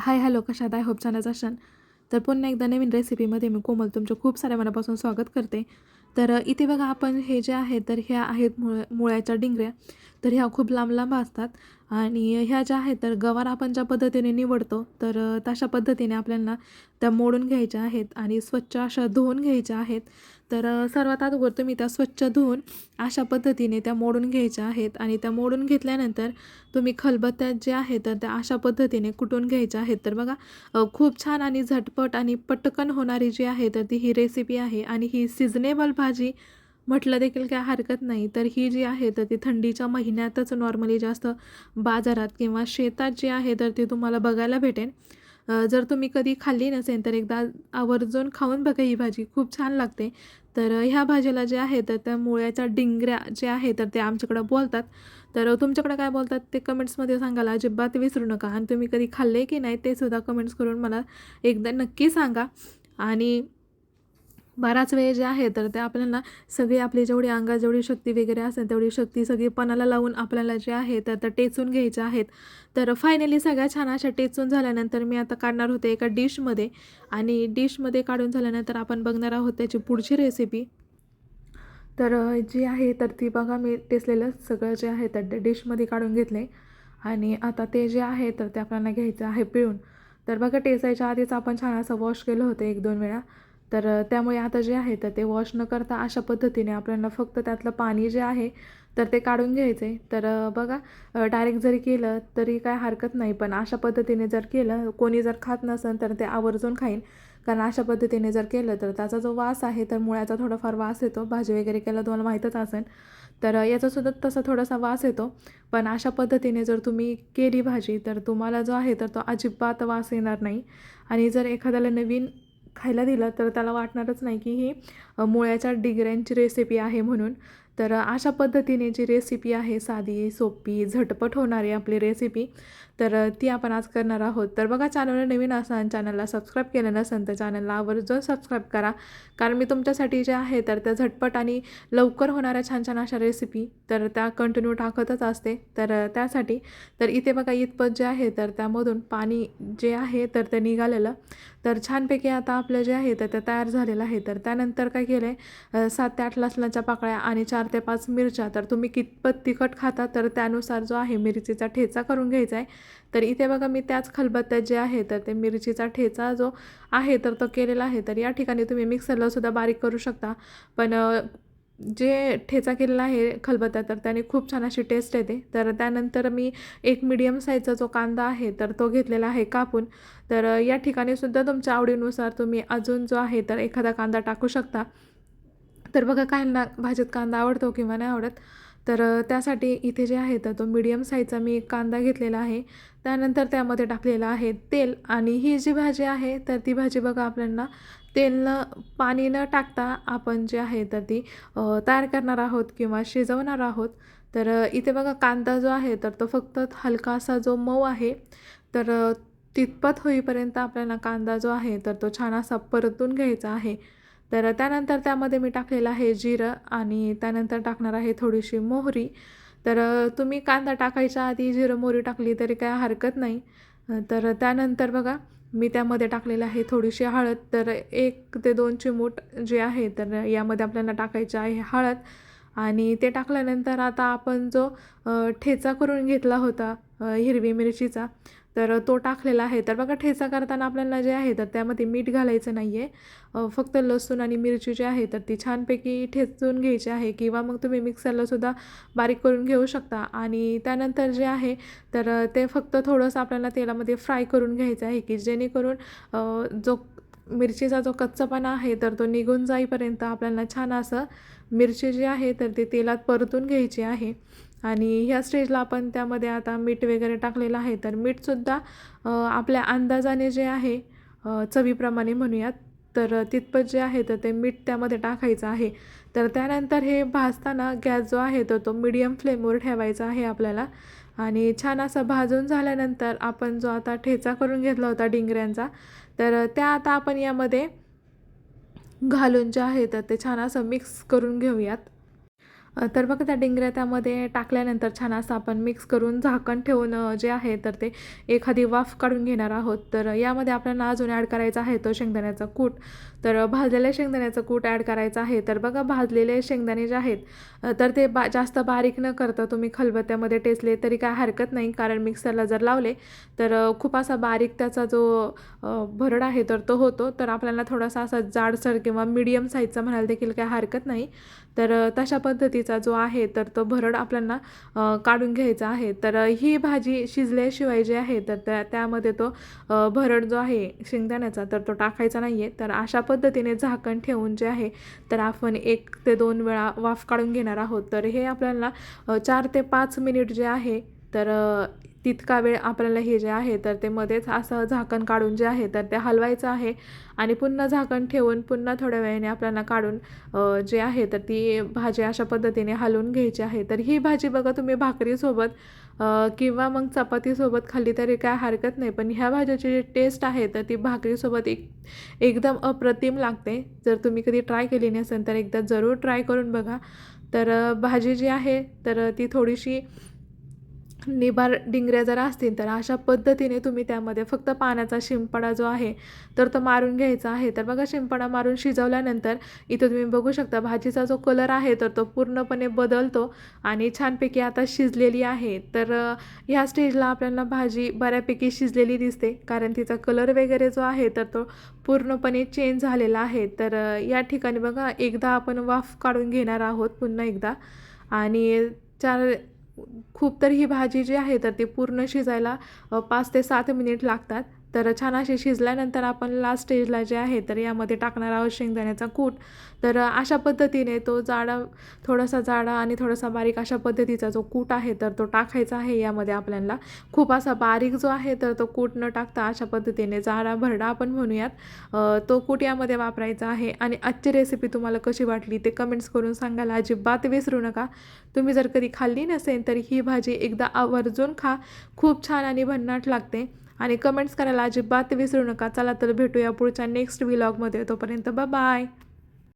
हाय hello कशात I hope छानच असन. तर पुन्हा एकदा नवीन रेसिपीमध्ये मी कोमल तुमचं खूप साऱ्या मनापासून स्वागत करते. तर इथे बघा आपण हे जे आहे तर ह्या आहेत मुळ मुळ्याच्या डिंगऱ्या. तर ह्या खूप लांब लांब असतात. आणि ह्या ज्या आहेत तर गवार आपण ज्या पद्धतीने निवडतो तर तशा पद्धतीने आपल्याला त्या मोडून घ्यायच्या आहेत आणि स्वच्छ अशा धुवून घ्यायच्या आहेत. तर सर्वात अगोदर तुम्ही त्या स्वच्छ धुवून अशा पद्धतीने त्या मोडून घ्यायच्या आहेत आणि त्या मोडून घेतल्यानंतर तुम्ही खलबत्त्यात जे आहे तर त्या अशा पद्धतीने कुटून घ्यायच्या आहेत. तर बघा खूप छान आणि झटपट आणि पटकन होणारी जी आहे तर ती ही रेसिपी आहे आणि ही सिजनेबल भाजी म्हटलं देखील काय हरकत नाही. तर ही जी आहे तर ती थंडीच्या महिन्यातच नॉर्मली जास्त बाजारात किंवा शेतात जी आहे तर ती तुम्हाला बघायला भेटेल जर तुम्ही कधी खाल्ली नसेल तर एकदा आवर्जून खाऊन बघा ही भाजी. खूप छान लागते. तर ह्या भाजीला जे आहे तर त्या मुळ्याच्या डिंगऱ्या जे आहे तर ते आमच्याकडं बोलतात. तर तुमच्याकडं काय बोलतात ते कमेंट्समध्ये सांगायला अजिबात विसरू नका. आणि तुम्ही कधी खाल्ले की नाही ते सुद्धा कमेंट्स करून मला एकदा नक्की सांगा. आणि बराच वेळ जे आहे तर ते आपल्याला सगळी आपली जेवढी अंगात जेवढी शक्ती वगैरे असेल तेवढी शक्ती सगळी पणाला लावून आपल्याला जे आहे तर त्या टेचून घ्यायच्या आहेत. तर फायनली सगळ्या छान अशा टेचून झाल्यानंतर मी आता काढणार होते एका डिशमध्ये आणि डिशमध्ये काढून झाल्यानंतर आपण बघणार आहोत त्याची पुढची रेसिपी तर जी आहे तर ती बघा मी टेचलेलं सगळं जे आहे तर डिशमध्ये काढून घेतले. आणि आता ते जे आहे तर ते आपल्याला घ्यायचं आहे पिळून. तर बघा टेचायच्या आधीच आपण छान असं वॉश केलं होतं एक दोन वेळा. तर त्यामुळे आता जे आहे तर ते वॉश न करता अशा पद्धतीने आपल्याला फक्त त्यातलं पाणी जे आहे तर ते काढून घ्यायचं. आहे तर बघा डायरेक्ट जरी केलं तरी काय हरकत नाही. पण अशा पद्धतीने जर केलं कोणी जर खात नसेल तर ते आवर्जून खाईन. कारण अशा पद्धतीने जर केलं तर त्याचा जो वास आहे तर मुळ्याचा थोडाफार वास येतो. भाजी वगैरे केला तुम्हाला माहीतच असेल. तर याचासुद्धा तसा थोडासा वास येतो. पण अशा पद्धतीने जर तुम्ही केली भाजी तर तुम्हाला जो आहे तर तो अजिबात वास येणार नाही. आणि जर एखाद्याला नवीन खायला दिलं तर त्याला वाटणारच नाही की ही मुळ्याच्या डिगऱ्यांची रेसिपी आहे म्हणून. तर अशा पद्धतीने जी रेसिपी आहे साधी सोपी झटपट होणारी आपली रेसिपी तर ती आपण आज करणार आहोत. तर बघा चॅनलवर नवीन असाल चॅनलला सबस्क्राईब केलं नसेल तर चॅनलला आवर्जून सबस्क्राईब करा. कारण मी तुमच्यासाठी जे आहे तर त्या झटपट आणि लवकर होणाऱ्या छान छान अशा रेसिपी तर त्या कंटिन्यू टाकतच असते. तर त्यासाठी तर इथे बघा इथपत जे आहे तर त्यामधून पाणी जे आहे तर ते निघालेलं. तर छानपैकी आता आपलं जे आहे तर ते तयार झालेलं आहे. तर त्यानंतर काय केलं आहे सात ते आठ लसणाच्या पाकळ्या आणि चार ते पाच मिरच्या. तर तुम्ही कितपत तिखट खाता तर त्यानुसार जो आहे मिरचीचा ठेचा करून घ्यायचा आहे. तर इथे बघा मी त्याच खलबत्त्यात जे आहे तर ते मिरचीचा ठेचा जो आहे तर तो केलेला आहे. तर या ठिकाणी तुम्ही मिक्सरला सुद्धा बारीक करू शकता. पण जे ठेचा केलेला आहे खलबत्ता तर त्याने खूप छान अशी टेस्ट येते. तर त्यानंतर मी एक मीडियम साईजचा जो कांदा आहे तर तो घेतलेला आहे कापून. तर या ठिकाणी सुद्धा तुमच्या आवडीनुसार तुम्ही अजून जो आहे तर एखादा कांदा टाकू शकता. तर बघा काहींना भाजीत कांदा आवडतो किंवा नाही आवडत तर त्यासाठी इथे जे आहे तर तो मीडियम साईजचा मी एक कांदा घेतलेला आहे. त्यानंतर त्यामध्ये टाकलेलं आहे तेल आणि ही जी भाजी आहे तर ती भाजी बघा आपल्याला तेल न पाणी न टाकता आपण जे आहे तर ती तयार करणार आहोत किंवा शिजवणार आहोत. तर इथे बघा कांदा जो आहे तर तो फक्त हलकासा जो मऊ आहे तर तितपत होईपर्यंत आपल्याला कांदा जो आहे तर तो छान असा परतून घ्यायचा आहे. तर त्यानंतर त्यामध्ये मी टाकलेलं आहे जिरं आणि त्यानंतर टाकणार आहे थोडीशी मोहरी. तर तुम्ही कांदा टाकायच्या आधी जिरं मोहरी टाकली तरी काय हरकत नाही. तर त्यानंतर बघा मी त्यामध्ये टाकलेलं आहे थोडीशी हळद. तर एक ते दोन चिमूट जे आहे तर यामध्ये आपल्याला टाकायचे आहे हळद. आणि ते टाकल्यानंतर आता आपण जो ठेचा करून घेतला होता हिरवी मिरचीचा तर तो टाकलेला आहे. तर बघा ठेचा करताना आपल्याला जे आहे तर त्यामध्ये मीठ घालायचं नाही आहे फक्त लसूण आणि मिरची जी आहे तर ती छानपैकी ठेचून घ्यायची आहे किंवा मग तुम्ही मिक्सरलासुद्धा बारीक करून घेऊ शकता. आणि त्यानंतर जे आहे तर ते फक्त थोडंसं आपल्याला तेलामध्ये फ्राय करून घ्यायचं आहे की जेणेकरून जो मिरचीचा जो कच्चापणा आहे तर तो निघून जाईपर्यंत आपल्याला छान असं मिरची जी आहे तर ती तेलात परतून घ्यायची आहे. आणि ह्या स्टेजला आपण त्यामध्ये आता मीठ वगैरे टाकलेलं आहे तर मीठसुद्धा आपल्या अंदाजाने जे आहे चवीप्रमाणे म्हणूयात. तर तितपत जे आहे तर ते मीठ त्यामध्ये टाकायचं आहे. तर त्यानंतर हे भाजताना गॅस जो आहे तर तो मीडियम फ्लेमवर ठेवायचा आहे आपल्याला. आणि छान असं भाजून झाल्यानंतर आपण जो आता ठेचा करून घेतला होता डिंगऱ्यांचा तर त्या आता आपण यामध्ये घालून जे आहे तर ते छान असं मिक्स करून घेऊयात. तर बघा त्या डिंगऱ्या त्यामध्ये टाकल्यानंतर छान असं आपण मिक्स करून झाकण ठेवून जे आहे तर ते एखादी वाफ काढून घेणार आहोत. तर यामध्ये आपल्याला अजून ॲड करायचा आहे तो शेंगदाण्याचा कूट. तर भाजलेल्या शेंगदाण्याचं कूट ॲड करायचं आहे. तर बघा भाजलेले शेंगदाणे जे आहेत तर ते बा जास्त बारीक न करता तुम्ही खलबत्त्यामध्ये टेचले तरी काय हरकत नाही. कारण मिक्सरला जर लावले तर खूप असा बारीक त्याचा जो भरड आहे तर तो होतो. तर आपल्याला थोडासा असा जाडसर किंवा मीडियम साईजचा म्हणायला देखील काय हरकत नाही. तर तशा पद्धती पद्धतीचा जो आहे तर तो भरड आपल्याला काढून घ्यायचा आहे. तर ही भाजी शिजल्याशिवाय जी आहे तर त्या त्यामध्ये तो भरड जो आहे शेंगदाण्याचा तर तो टाकायचा नाही आहे तर अशा पद्धतीने झाकण ठेवून जे आहे तर आपण एक ते दोन वेळा वाफ काढून घेणार आहोत. तर हे आपल्याला चार ते पाच मिनिट जे आहे तर तितका वेळ आपल्याला हे जे आहे तर ते मध्येच असं झाकण काढून जे आहे तर ते हलवायचं आहे. आणि पुन्हा झाकण ठेवून पुन्हा थोड्या वेळाने आपल्याला काढून जे आहे तर ती भाजी अशा पद्धतीने हलवून घ्यायची आहे. तर ही भाजी बघा तुम्ही भाकरीसोबत किंवा मग चपातीसोबत खाल्ली तरी काय हरकत नाही. पण ह्या भाज्याची जी टेस्ट आहे तर ती भाकरीसोबत एक एकदम अप्रतिम लागते. जर तुम्ही कधी ट्राय केली नसेल तर एकदा जरूर ट्राय करून बघा. तर भाजी जी आहे तर ती थोडीशी निभार डिंगऱ्या जर असतील तर अशा पद्धतीने तुम्ही त्यामध्ये फक्त पाण्याचा शिंपडा जो आहे तर तो मारून घ्यायचा आहे. तर बघा शिंपडा मारून शिजवल्यानंतर इथं तुम्ही बघू शकता भाजीचा जो कलर आहे तर तो पूर्णपणे बदलतो आणि छानपैकी आता शिजलेली आहे. तर ह्या स्टेजला आपल्याला भाजी बऱ्यापैकी शिजलेली दिसते कारण तिचा कलर वगैरे जो आहे तर तो पूर्णपणे चेंज झालेला आहे. तर या ठिकाणी बघा एकदा आपण वाफ काढून घेणार आहोत पुन्हा एकदा. आणि चार खूप तर ही भाजी जी आहे तर ती पूर्ण शिजायला पाच ते सात मिनिट लागतात. तर छान अशी शिजल्यानंतर आपण लास्ट स्टेजला जे आहे तर यामध्ये टाकणार आहोत शेंगदाण्याचा कूट. तर अशा पद्धतीने तो जाडा थोडासा जाडा आणि थोडासा बारीक अशा पद्धतीचा जो कूट आहे तर तो टाकायचा आहे. यामध्ये आपल्याला खूप असा बारीक जो आहे तर तो कूट न टाकता अशा पद्धतीने जाडा भरडा आपण म्हणूयात तो कूट यामध्ये वापरायचा आहे. आणि आजची रेसिपी तुम्हाला कशी वाटली ते कमेंट्स करून सांगायला अजिबात विसरू नका. तुम्ही जर कधी खाल्ली नसेल तर ही भाजी एकदा आवर्जून खा. खूप छान आणि भन्नाट लागते. आणि कमेंट्स करायला अजिबात विसरू नका. चला तर भेटूया पुढच्या नेक्स्ट व्लॉगमध्ये तोपर्यंत बाय